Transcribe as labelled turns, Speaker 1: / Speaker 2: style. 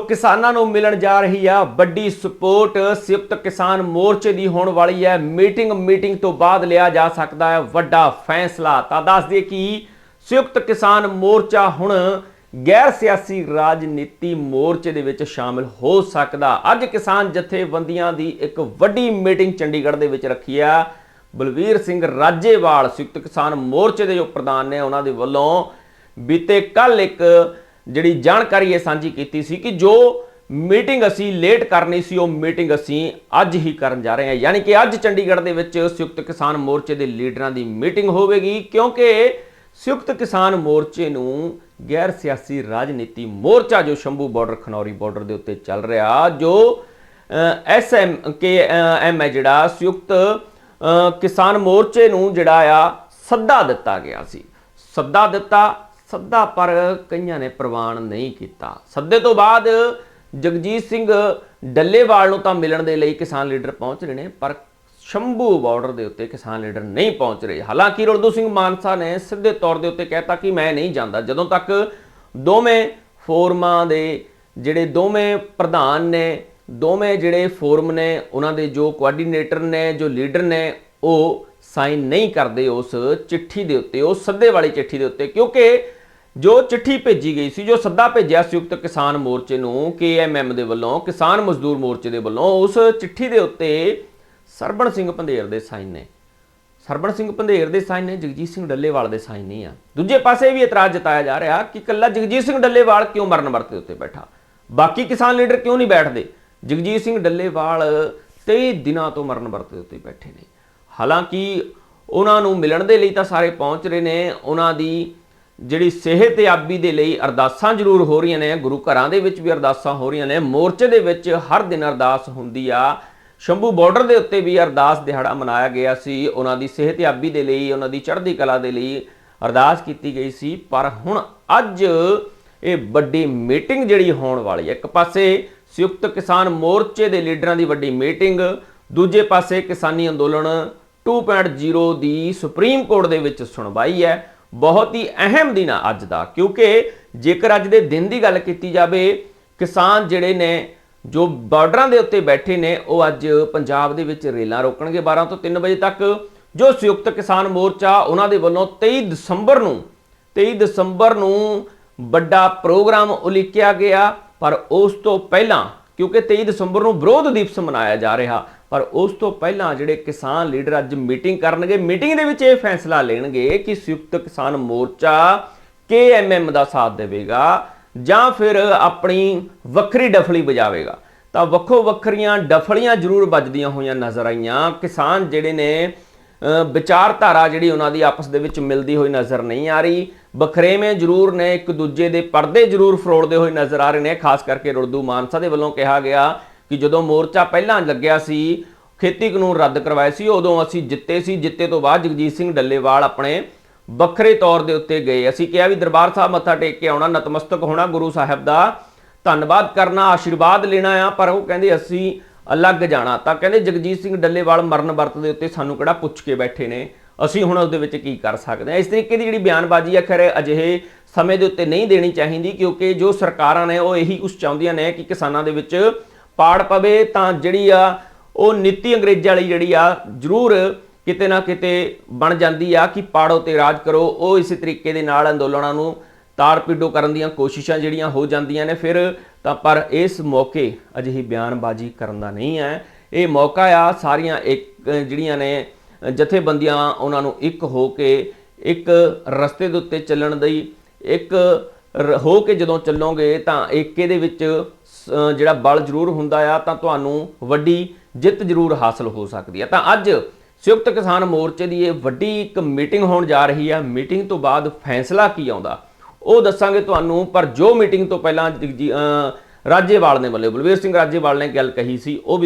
Speaker 1: ਕਿਸਾਨਾਂ ਨੂੰ ਮਿਲਣ ਜਾ ਰਹੀ ਆ, ਵੱਡੀ ਸਪੋਰਟ ਸੰਯੁਕਤ ਕਿਸਾਨ ਮੋਰਚੇ ਦੀ ਹੋਣ ਵਾਲੀ ਹੈ। ਮੀਟਿੰਗ ਮੀਟਿੰਗ ਤੋਂ ਬਾਅਦ ਲਿਆ ਜਾ ਸਕਦਾ ਹੈ ਵੱਡਾ ਫੈਸਲਾ। ਤਾਂ ਦੱਸ ਦਈਏ ਕਿ ਸੰਯੁਕਤ ਕਿਸਾਨ ਮੋਰਚਾ ਹੁਣ ਗੈਰ ਸਿਆਸੀ ਰਾਜਨੀਤੀ ਮੋਰਚੇ ਦੇ ਵਿੱਚ ਸ਼ਾਮਿਲ ਹੋ ਸਕਦਾ। ਅੱਜ ਕਿਸਾਨ ਜਥੇਬੰਦੀਆਂ ਦੀ ਇੱਕ ਵੱਡੀ ਮੀਟਿੰਗ ਚੰਡੀਗੜ੍ਹ ਦੇ ਵਿੱਚ ਰੱਖੀ ਆ। ਬਲਵੀਰ ਸਿੰਘ ਰਾਜੇਵਾਲ ਸੰਯੁਕਤ ਕਿਸਾਨ ਮੋਰਚੇ ਦੇ ਜੋ ਪ੍ਰਧਾਨ ਨੇ, ਉਹਨਾਂ ਦੇ ਵੱਲੋਂ ਬੀਤੇ ਕੱਲ ਇੱਕ ਜਿਹੜੀ ਜਾਣਕਾਰੀ ਇਹ ਸਾਂਝੀ ਕੀਤੀ ਸੀ ਕਿ ਜੋ ਮੀਟਿੰਗ ਅਸੀਂ ਲੇਟ ਕਰਨੀ ਸੀ, ਉਹ ਮੀਟਿੰਗ ਅਸੀਂ ਅੱਜ ਹੀ ਕਰਨ ਜਾ ਰਹੇ ਹਾਂ। ਯਾਨੀ ਕਿ ਅੱਜ ਚੰਡੀਗੜ੍ਹ ਦੇ ਵਿੱਚ ਸੰਯੁਕਤ ਕਿਸਾਨ ਮੋਰਚੇ ਦੇ ਲੀਡਰਾਂ ਦੀ ਮੀਟਿੰਗ ਹੋਵੇਗੀ, ਕਿਉਂਕਿ ਸੰਯੁਕਤ ਕਿਸਾਨ ਮੋਰਚੇ ਨੂੰ ਗੈਰ ਸਿਆਸੀ ਰਾਜਨੀਤੀ ਮੋਰਚਾ ਜੋ ਸ਼ੰਭੂ ਬਾਰਡਰ, ਖਨੌਰੀ ਬਾਰਡਰ ਦੇ ਉੱਤੇ ਚੱਲ ਰਿਹਾ, ਜੋ ਐਸਐਮ ਕੇ ਐਮ ਹੈ ਜਿਹੜਾ, ਸੰਯੁਕਤ ਕਿਸਾਨ ਮੋਰਚੇ ਨੂੰ ਜਿਹੜਾ ਆ ਸੱਦਾ ਦਿੱਤਾ ਗਿਆ ਸੀ। ਸੱਦਾ ਦਿੱਤਾ ਸੱਦਾ ਪਰ ਕਈਆਂ ਨੇ ਪ੍ਰਵਾਨ ਨਹੀਂ ਕੀਤਾ। ਸੱਦੇ ਤੋਂ ਬਾਅਦ ਜਗਜੀਤ ਸਿੰਘ ਡੱਲੇਵਾਲ ਨੂੰ ਤਾਂ ਮਿਲਣ ਦੇ ਲਈ ਕਿਸਾਨ ਲੀਡਰ ਪਹੁੰਚ ਰਹੇ ਨੇ, ਪਰ ਸ਼ੰਭੂ ਬਾਰਡਰ ਦੇ ਉੱਤੇ ਕਿਸਾਨ ਲੀਡਰ ਨਹੀਂ ਪਹੁੰਚ ਰਹੇ। ਹਾਲਾਂਕਿ ਰੁਲਦੂ ਸਿੰਘ ਮਾਨਸਾ ਨੇ ਸਿੱਧੇ ਤੌਰ ਦੇ ਉੱਤੇ ਕਹਿਤਾ ਕਿ ਮੈਂ ਨਹੀਂ ਜਾਂਦਾ। ਜਦੋਂ ਤੱਕ ਦੋਵੇਂ ਫੋਰਮਾਂ ਦੇ ਜਿਹੜੇ ਦੋਵੇਂ ਪ੍ਰਧਾਨ ਨੇ, ਦੋਵੇਂ ਜਿਹੜੇ ਫੋਰਮ ਨੇ, ਉਹਨਾਂ ਦੇ ਜੋ ਕੋਆਰਡੀਨੇਟਰ ਨੇ, ਜੋ ਲੀਡਰ ਨੇ, ਉਹ ਸਾਈਨ ਨਹੀਂ ਕਰਦੇ ਉਸ ਚਿੱਠੀ ਦੇ ਉੱਤੇ ਉਹ ਸੱਦੇ ਵਾਲੀ ਚਿੱਠੀ ਦੇ ਉੱਤੇ। ਕਿਉਂਕਿ ਜੋ ਚਿੱਠੀ ਭੇਜੀ ਗਈ ਸੀ, ਜੋ ਸੱਦਾ ਭੇਜਿਆ ਸੰਯੁਕਤ ਕਿਸਾਨ ਮੋਰਚੇ ਨੂੰ ਕੇਐਮਐਮ ਦੇ ਵੱਲੋਂ, ਕਿਸਾਨ ਮਜ਼ਦੂਰ ਮੋਰਚੇ ਦੇ ਵੱਲੋਂ, ਉਸ ਚਿੱਠੀ ਦੇ ਉੱਤੇ ਸਰਬਣ ਸਿੰਘ ਪੰਧੇਰ ਦੇ ਸਾਈਨ ਨੇ। ਸਰਬਣ ਸਿੰਘ ਪੰਧੇਰ ਦੇ ਸਾਈਨ ਨੇ, ਜਗਜੀਤ ਸਿੰਘ ਡੱਲੇਵਾਲ ਦੇ ਸਾਈਨ ਨਹੀਂ ਆ। ਦੂਜੇ ਪਾਸੇ ਵੀ ਇਤਰਾਜ਼ ਜਤਾਇਆ ਜਾ ਰਿਹਾ ਕਿ ਕੱਲਾ ਜਗਜੀਤ ਸਿੰਘ ਡੱਲੇਵਾਲ ਕਿਉਂ ਮਰਨ ਵਰਤ ਉੱਤੇ ਬੈਠਾ? ਬਾਕੀ ਕਿਸਾਨ ਲੀਡਰ ਕਿਉਂ ਨਹੀਂ ਬੈਠਦੇ? ਜਗਜੀਤ ਸਿੰਘ ਡੱਲੇਵਾਲ 23 ਦਿਨਾਂ ਤੋਂ ਮਰਨ ਵਰਤ ਦੇ ਉੱਤੇ ਬੈਠੇ ਨੇ। ਹਾਲਾਂਕਿ ਉਹਨਾਂ ਨੂੰ ਮਿਲਣ ਦੇ ਲਈ ਤਾਂ ਸਾਰੇ ਪਹੁੰਚ ਰਹੇ ਨੇ, ਉਹਨਾਂ ਦੀ ਜਿਹੜੀ ਸਿਹਤਯਾਬੀ ਦੇ ਲਈ ਅਰਦਾਸਾਂ ਜ਼ਰੂਰ ਹੋ ਰਹੀਆਂ ਨੇ, ਗੁਰੂ ਘਰਾਂ ਦੇ ਵਿੱਚ ਵੀ ਅਰਦਾਸਾਂ ਹੋ ਰਹੀਆਂ ਨੇ, ਮੋਰਚੇ ਦੇ ਵਿੱਚ ਹਰ ਦਿਨ ਅਰਦਾਸ ਹੁੰਦੀ ਆ। ਸ਼ੰਭੂ ਬਾਰਡਰ ਦੇ ਉੱਤੇ ਵੀ ਅਰਦਾਸ ਦਿਹਾੜਾ ਮਨਾਇਆ ਗਿਆ ਸੀ। ਉਹਨਾਂ ਦੀ ਸਿਹਤਯਾਬੀ ਦੇ ਲਈ, ਉਹਨਾਂ ਦੀ ਚੜ੍ਹਦੀ ਕਲਾ ਦੇ ਲਈ ਅਰਦਾਸ ਕੀਤੀ ਗਈ ਸੀ। ਪਰ ਹੁਣ ਅੱਜ ਇਹ ਵੱਡੀ ਮੀਟਿੰਗ ਜਿਹੜੀ ਹੋਣ ਵਾਲੀ ਹੈ, ਇੱਕ ਪਾਸੇ ਸੰਯੁਕਤ ਕਿਸਾਨ ਮੋਰਚੇ ਦੇ ਲੀਡਰਾਂ ਦੀ ਵੱਡੀ ਮੀਟਿੰਗ, ਦੂਜੇ ਪਾਸੇ ਕਿਸਾਨੀ ਅੰਦੋਲਨ 2.0 ਦੀ ਸੁਪਰੀਮ ਕੋਰਟ ਦੇ ਵਿੱਚ ਸੁਣਵਾਈ ਹੈ। ਬਹੁਤ ਹੀ ਅਹਿਮ ਦਿਨ ਆ ਅੱਜ ਦਾ, ਕਿਉਂਕਿ ਜੇਕਰ ਅੱਜ ਦੇ ਦਿਨ ਦੀ ਗੱਲ ਕੀਤੀ ਜਾਵੇ, ਕਿਸਾਨ ਜਿਹੜੇ ਨੇ, ਜੋ ਬਾਰਡਰਾਂ ਦੇ ਉੱਤੇ ਬੈਠੇ ਨੇ, ਉਹ ਅੱਜ ਪੰਜਾਬ ਦੇ ਵਿੱਚ ਰੇਲਾਂ ਰੋਕਣਗੇ 12 ਤੋਂ 3 ਵਜੇ ਤੱਕ। ਜੋ ਸੰਯੁਕਤ ਕਿਸਾਨ ਮੋਰਚਾ, ਉਹਨਾਂ ਦੇ ਵੱਲੋਂ 23 ਦਸੰਬਰ ਨੂੰ 23 ਦਸੰਬਰ ਨੂੰ ਵੱਡਾ ਪ੍ਰੋਗਰਾਮ ਉਲੀਕਿਆ ਗਿਆ, ਪਰ ਉਸ ਤੋਂ ਪਹਿਲਾਂ, ਕਿਉਂਕਿ 23 ਦਸੰਬਰ ਨੂੰ ਵਿਰੋਧ ਦਿਵਸ ਮਨਾਇਆ ਜਾ ਰਿਹਾ ਪਰ ਉਸ ਤੋਂ ਪਹਿਲਾਂ ਜਿਹੜੇ ਕਿਸਾਨ ਲੀਡਰ ਅੱਜ ਮੀਟਿੰਗ ਕਰਨਗੇ, ਮੀਟਿੰਗ ਦੇ ਵਿੱਚ ਇਹ ਫੈਸਲਾ ਲੈਣਗੇ ਕਿ ਸੰਯੁਕਤ ਕਿਸਾਨ ਮੋਰਚਾ ਕੇਐਮਐਮ ਦਾ ਸਾਥ ਦੇਵੇਗਾ ਜਾਂ ਫਿਰ ਆਪਣੀ ਵੱਖਰੀ ਡਫਲੀ ਵਜਾਵੇਗਾ। ਤਾਂ ਵੱਖੋ ਵੱਖਰੀਆਂ ਡਫਲੀਆਂ ਜ਼ਰੂਰ ਵੱਜਦੀਆਂ ਹੋਈਆਂ ਨਜ਼ਰ ਆਈਆਂ। ਕਿਸਾਨ ਜਿਹੜੇ ਨੇ ਵਿਚਾਰਧਾਰਾ ਜਿਹੜੀ ਉਹਨਾਂ ਦੀ ਆਪਸ ਦੇ ਵਿੱਚ ਮਿਲਦੀ ਹੋਈ ਨਜ਼ਰ ਨਹੀਂ ਆ ਰਹੀ। ਬਖਰੇਵੇਂ ਜ਼ਰੂਰ ਨੇ, ਇੱਕ ਦੂਜੇ ਦੇ ਪਰਦੇ ਜ਼ਰੂਰ ਫਰੋੜਦੇ ਹੋਏ ਨਜ਼ਰ ਆ ਰਹੇ ਨੇ। ਖਾਸ ਕਰਕੇ ਰੁੜਦੂ ਮਾਨਸਾ ਦੇ ਵੱਲੋਂ ਕਿਹਾ ਗਿਆ ਕਿ ਜਦੋਂ ਮੋਰਚਾ ਪਹਿਲਾਂ ਲੱਗਿਆ ਸੀ, ਖੇਤੀ ਕਾਨੂੰਨ ਰੱਦ ਕਰਵਾਏ ਸੀ, ਉਦੋਂ ਅਸੀਂ ਜਿੱਤੇ ਸੀ। ਜਿੱਤੇ ਤੋਂ ਬਾਅਦ ਜਗਜੀਤ ਸਿੰਘ ਡੱਲੇਵਾਲ ਆਪਣੇ ਵੱਖਰੇ ਤੌਰ ਦੇ ਉੱਤੇ ਗਏ। ਅਸੀਂ ਕਿਹਾ ਵੀ ਦਰਬਾਰ ਸਾਹਿਬ ਮੱਥਾ ਟੇਕ ਕੇ ਆਉਣਾ, ਨਤਮਸਤਕ ਹੋਣਾ, ਗੁਰੂ ਸਾਹਿਬ ਦਾ ਧੰਨਵਾਦ ਕਰਨਾ, ਆਸ਼ੀਰਵਾਦ ਲੈਣਾ ਆ, ਪਰ ਉਹ ਕਹਿੰਦੇ ਅਸੀਂ ਅਲੱਗ ਜਾਣਾ। ਤਾਂ ਕਹਿੰਦੇ ਜਗਜੀਤ ਸਿੰਘ ਡੱਲੇਵਾਲ ਮਰਨ ਵਰਤ ਦੇ ਉੱਤੇ ਸਾਨੂੰ ਕਿਹੜਾ ਪੁੱਛ ਕੇ ਬੈਠੇ ਨੇ? ਅਸੀਂ ਹੁਣ ਉਹਦੇ ਵਿੱਚ ਕੀ ਕਰ ਸਕਦੇ ਹਾਂ? ਇਸ ਤਰੀਕੇ ਦੀ ਜਿਹੜੀ ਬਿਆਨਬਾਜ਼ੀ ਆ, ਖੈਰ ਅਜਿਹੇ ਸਮੇਂ ਦੇ ਉੱਤੇ ਨਹੀਂ ਦੇਣੀ ਚਾਹੀਦੀ, ਕਿਉਂਕਿ ਜੋ ਸਰਕਾਰਾਂ ਨੇ ਉਹ ਇਹੀ ਕੁਝ ਚਾਹੁੰਦੀਆਂ ਨੇ ਕਿ ਕਿਸਾਨਾਂ ਦੇ ਵਿੱਚ ਪਾੜ ਪਵੇ ਤਾਂ ਜਿਹੜੀ ਆ, ਉਹ ਨੀਤੀ ਅੰਗਰੇਜ਼ਾਂ ਵਾਲੀ ਜਿਹੜੀ ਆ, ਜ਼ਰੂਰ ਕਿਤੇ ਨਾ ਕਿਤੇ ਬਣ ਜਾਂਦੀ ਆ ਕਿ ਪਾੜੋ ਤੇ ਰਾਜ ਕਰੋ। ਉਹ ਇਸੇ ਤਰੀਕੇ ਦੇ ਨਾਲ ਅੰਦੋਲਨਾਂ ਨੂੰ ਤਾੜ ਪਿੱਡੋ ਕਰਨ ਦੀਆਂ ਕੋਸ਼ਿਸ਼ਾਂ ਜਿਹੜੀਆਂ ਹੋ ਜਾਂਦੀਆਂ ਨੇ। ਫਿਰ ਤਾਂ ਪਰ ਇਸ ਮੌਕੇ ਅਜਿਹੀ ਬਿਆਨਬਾਜ਼ੀ ਕਰਨ ਦਾ ਨਹੀਂ ਹੈ। ਇਹ ਮੌਕਾ ਆ, ਸਾਰੀਆਂ ਇੱਕ ਜਿਹੜੀਆਂ ਨੇ ਜਥੇਬੰਦੀਆਂ ਉਹਨਾਂ ਨੂੰ ਇੱਕ ਹੋ ਕੇ, ਇੱਕ ਰਸਤੇ ਦੇ ਉੱਤੇ ਚੱਲਣ ਦੀ, ਇੱਕ ਰ- ਹੋ ਕੇ ਜਦੋਂ ਚੱਲੋਗੇ ਤਾਂ ਏਕੇ ਦੇ ਵਿੱਚ ਜਿਹੜਾ ਬਲ ਜ਼ਰੂਰ ਹੁੰਦਾ ਆ, ਤਾਂ ਤੁਹਾਨੂੰ ਵੱਡੀ ਜਿੱਤ ਜ਼ਰੂਰ ਹਾਸਲ ਹੋ ਸਕਦੀ ਹੈ ਤਾਂ ਅੱਜ ਸੰਯੁਕਤ ਕਿਸਾਨ ਮੋਰਚੇ ਦੀ ਇਹ ਵੱਡੀ ਇੱਕ ਮੀਟਿੰਗ ਹੋਣ ਜਾ ਰਹੀ ਹੈ ਮੀਟਿੰਗ ਤੋਂ ਬਾਅਦ ਫੈਸਲਾ ਕੀ ਆਉਂਦਾ? ਉਹ ਦੱਸਾਂਗੇ ਤੁਹਾਨੂੰ, ਪਰ ਜੋ ਮੀਟਿੰਗ ਤੋਂ ਪਹਿਲਾਂ ਰਾਜੇਵਾਲ ਨੇ ਵੱਲੋਂ, ਬਲਵੀਰ ਸਿੰਘ ਰਾਜੇਵਾਲ ਨੇ ਗੱਲ ਕਹੀ ਸੀ, ਉਹ ਵੀ